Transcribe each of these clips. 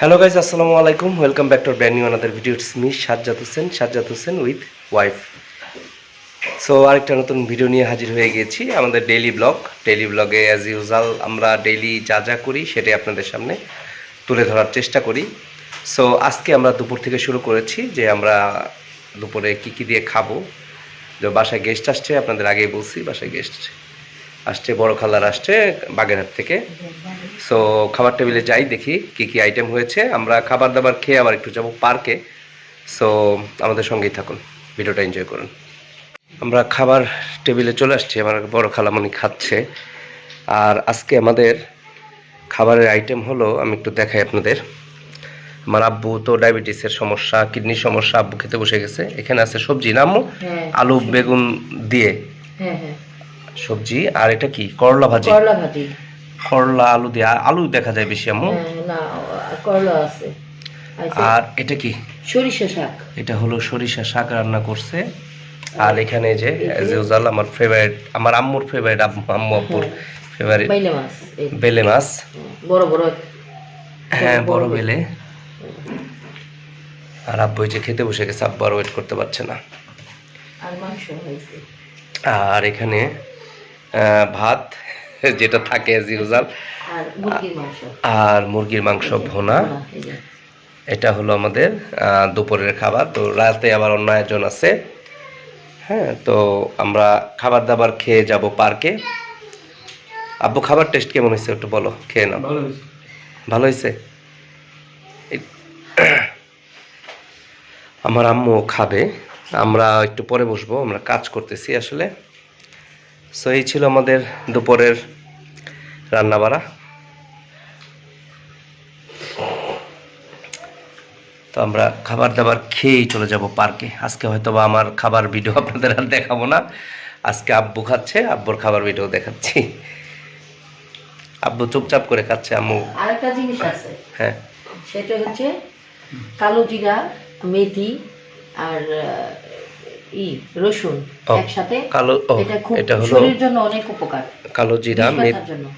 Hello guys আসসালামু আলাইকুম। Welcome back to brand new another video it's me Sajjad Hossain Sajjad Hossain with wife so আরেকটা নতুন ভিডিও নিয়ে হাজির হয়ে গেছি আমাদের ডেইলি ব্লগ ডেইলি ব্লগে অ্যাজ ইউজাল আমরা ডেইলি যা যা করি সেটাই আপনাদের সামনে তুলে ধরার চেষ্টা করি। সো আজকে আমরা দুপুর থেকে শুরু করেছি যে আমরা দুপুরে কি কি দিয়ে খাব। যে বাসায় গেস্ট আসছে, আপনাদের আগেই বলছি, বাসায় গেস্ট আসছে বড় খালার আসছে বাগেরহাট থেকে। সো খাবার টেবিলে যাই দেখি কি কি আইটেম হয়েছে। আমরা খাবার দাবার খেয়ে আবার একটু যাব পার্কে সো আমাদের সঙ্গেই থাকুন ভিডিওটা এনজয় করুন। আমরা খাবার টেবিলে চলে আসছি আমার বড় খালামণি খাচ্ছে। আর আজকে আমাদের খাবারের আইটেম হলো আমি একটু দেখাই আপনাদের। আমার আব্বু তো ডায়াবেটিসের সমস্যা কিডনির সমস্যা আব্বু খেতে বসে গেছে। এখানে আছে সবজি। নাম হ্যাঁ আলু বেগুন দিয়ে। হ্যাঁ হ্যাঁ। সবজি আর এটা কি? করলা ভাজি। করলা ভাজি। করলা আলু দিয়ে আলু দেখা যায় বেশি আম্মু। হ্যাঁ, না করলা আছে। আর এটা কি? সরিষা শাক। এটা হলো সরিষা শাক রান্না করছে। আর এখানে যে usual আমার ফেভারিট আমার আম্মুর ফেভারিট আম্মু আব্বুর ফেভারিট বাইলে মাছ বেলে মাছ। বড় বড়। হ্যাঁ বড় বেলে। বেলে। আর আব্বু এই যে খেতে বসে গেছে আব্বু আর ওয়েট করতে পারছে না। আর এখানে ভাত যেটা থাকে অ্যাজ ইউজাল আর মুরগির মাংস। আর ভোনা। এটা হলো আমাদের দুপুরের খাবার। তো রাতে আবার অন্য আয়োজন আছে। হ্যাঁ তো আমরা খাবার দাবার খেয়ে যাব পার্কে। আব্বু খাবার টেস্ট কেমন হয়েছে একটু বলো খেয়ে নাও। ভালো হয়েছে। আমার আম্মু খাবে। আমরা একটু পরে বসবো আমরা কাজ করতেছি আসলে। সো এই ছিল আমাদের দুপুরের রান্নাবাড়া। তো আমরা খাবার দাবার খেয়েই চলে যাব পার্কে। আজকে হয়তো বা আমার খাবার ভিডিও আপনাদের আর দেখাবো না। আজকে আব্বু খাচ্ছে আব্বুর খাবার ভিডিও দেখাচ্ছি। আব্বু চুপচাপ করে খাচ্ছে আম্মু। আরেকটা জিনিস আছে। হ্যাঁ। সেটা হচ্ছে কালো জিরা মেথি আর ই রসুন একসাথে কালো এটা খুব এটা হলো শরীরের জন্য অনেক উপকার। কালো জিরা।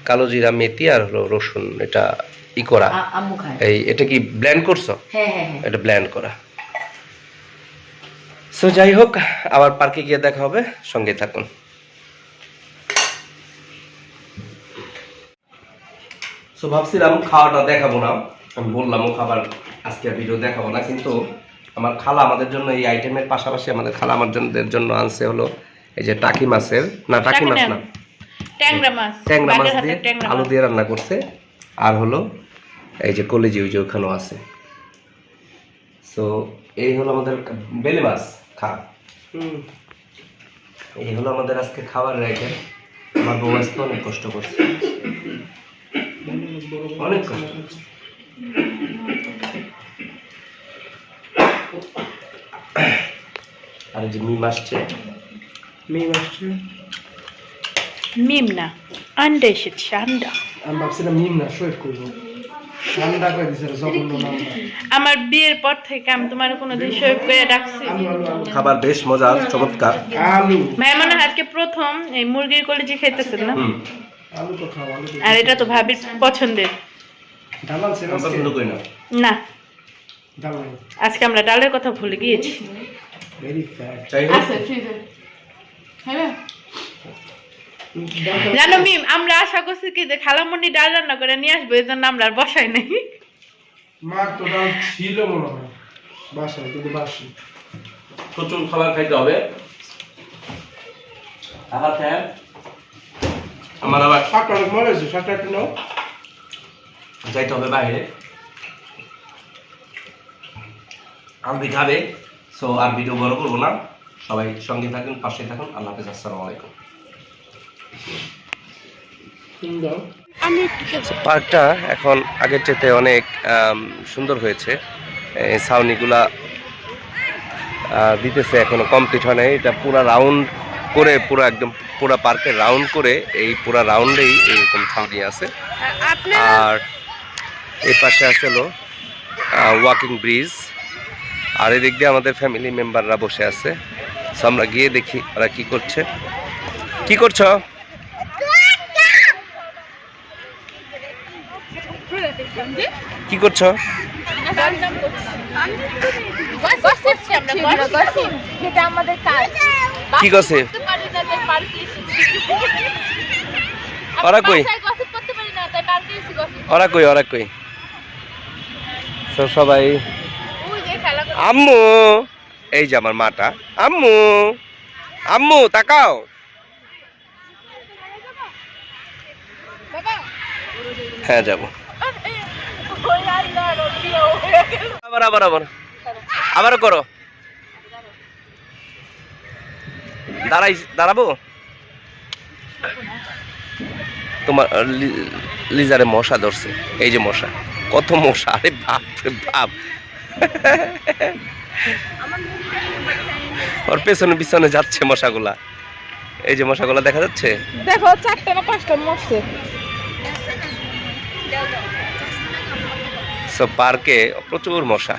কালো জিরা মেথি আর হলো রসুন এটা ই করা। আম্মু খায়। এই এটা কি ব্ল্যান্ড করছ? হ্যাঁ হ্যাঁ হ্যাঁ। এটা ব্ল্যান্ড করা। সো যাই হোক আবার পার্কে গিয়ে দেখা হবে সঙ্গে থাকুন। সো ভাবছিলাম খাওয়াটা দেখাবো না। আমি বললাম ও খাবার আজকে ভিডিও দেখাবো না কিন্তু আমার খালা আমাদের জন্য এই আইটেমের পাশাপাশি আমাদের খালা আমাদের জন্য আনছে হলো এই যে টাকি মাছের না টাকি মাছ না ট্যাংরা মাছ ট্যাংরা মাছ দিয়ে আলু দিয়ে রান্না করছে। আর হলো এই যে কলেজি ওই যে ওখানেও আছে। সো এই হলো আমাদের বেলে মাছ খা। এই হলো আমাদের আজকে খাবারের আইটেম আমার বউ আজকে অনেক কষ্ট করছে। অনেক কষ্ট। আর যে মিম আসছে। মিম না আন্ডা এসেছে আন্ডা। আমি ভাবছিলাম নিম না শোয়েট করব ঠান্ডা করে দিছে আমার বিয়ের পর থেকে আমি তোমার কোনোদিন শৈব করে ডাকছি। খাবার বেশ মজা চমৎকার। ভাই মনে আজকে প্রথম এই মুরগির কলেজি খাইতেছেন না? আলু তো খাও আর এটা তো ভাবির পছন্দের। ডালাল সে পছন্দ করি না। না। আজকে আমরা ডালের কথা ভুলে গিয়েছি। ভেরি ফ্যাট জানো মিম আমরা আশা করছি কি যে খালামন্ডি ডাল রান্না করে নিয়ে আসব এই জন্য আমরা আর বসাই নাই। মার তো ডাল ছিল মনে হয় বাসায় কিন্তু বাসি প্রচুর খাবার খাইতে হবে। আবার খায়। আমার আবার অনেক মনে হয়েছে শাকটা একটু নাও। যাইতে হবে বাইরে। আলবি খাবে? সো আর ভিডিও বড় করব না। সবাই সঙ্গে থাকুন পাশে থাকুন। আল্লাহ হাফেজ আসসালামু আলাইকুম। পার্কটা এখন আগের চেতে অনেক সুন্দর হয়েছে। এই ছাউনিগুলা দিতেছে এখনও কমপ্লিট হয় নাই। এটা পুরা রাউন্ড করে পুরো একদম পুরা পার্কে রাউন্ড করে এই পুরা রাউন্ডেই এইরকম ছাউনি আছে। আর এই পাশে আছে হলো ওয়াকিং ব্রিজ আর এদিক দিয়ে আমাদের ফ্যামিলি মেম্বাররা বসে আছে। সো আমরা গিয়ে দেখি ওরা কি করছে। কি করছ? কি করছ? কি করছে ওরা কই? ওরা কই ওরা কই? সবাই আম্মু, এই যে আমার মাটা, আম্মু আম্মু, তাকাও। হ্যাঁ যাব। গেল আবার আবার। আবার করো। দাঁড়াই, দাঁড়াবো? তোমার লিজারে মশা ধরছে। এই যে মশা, কত মশা, আরে বাপ বাপ। ওর পেছনে পিছনে যাচ্ছে মশাগুলা। এই যে মশাগুলা দেখা যাচ্ছে? দেখো চারটা না পাঁচটা মরছে। সো পার্কে প্রচুর মশা।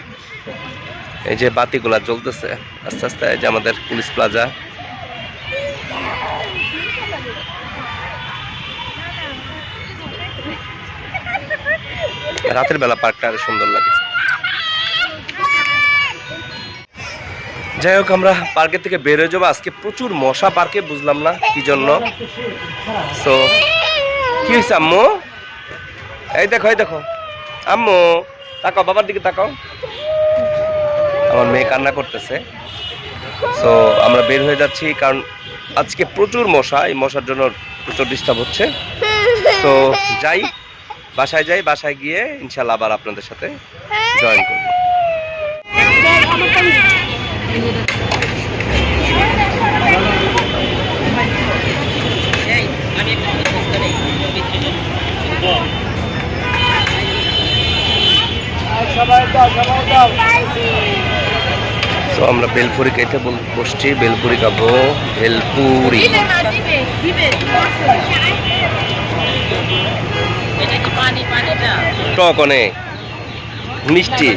এই যে বাতিগুলা জ্বলতেছে। আস্তে আস্তে এই যে আমাদের পুলিশ প্লাজা। রাতের বেলা পার্কটা আরও সুন্দর লাগে। যাই হোক, আমরা পার্কের থেকে বের হয়ে যাব। আজকে প্রচুর মশা পার্কে, বুঝলাম না কি জন্য। সো কি হয়েছে আম্মু? এই দেখো এই দেখো। আম্মু, তাকাও, বাবার দিকে তাকাও। আমার মেয়ে কান্না করতেছে। সো আমরা বের হয়ে যাচ্ছি, কারণ আজকে প্রচুর মশা, এই মশার জন্য প্রচুর ডিস্টার্ব হচ্ছে। তো যাই, বাসায় যাই, বাসায় গিয়ে ইনশাল্লাহ আবার আপনাদের সাথে জয়েন করব। তো আমরা বেলপুরি খেতে বসছি বেলপুরি খাব বেলপুরি। টক অনেক। মিষ্টি।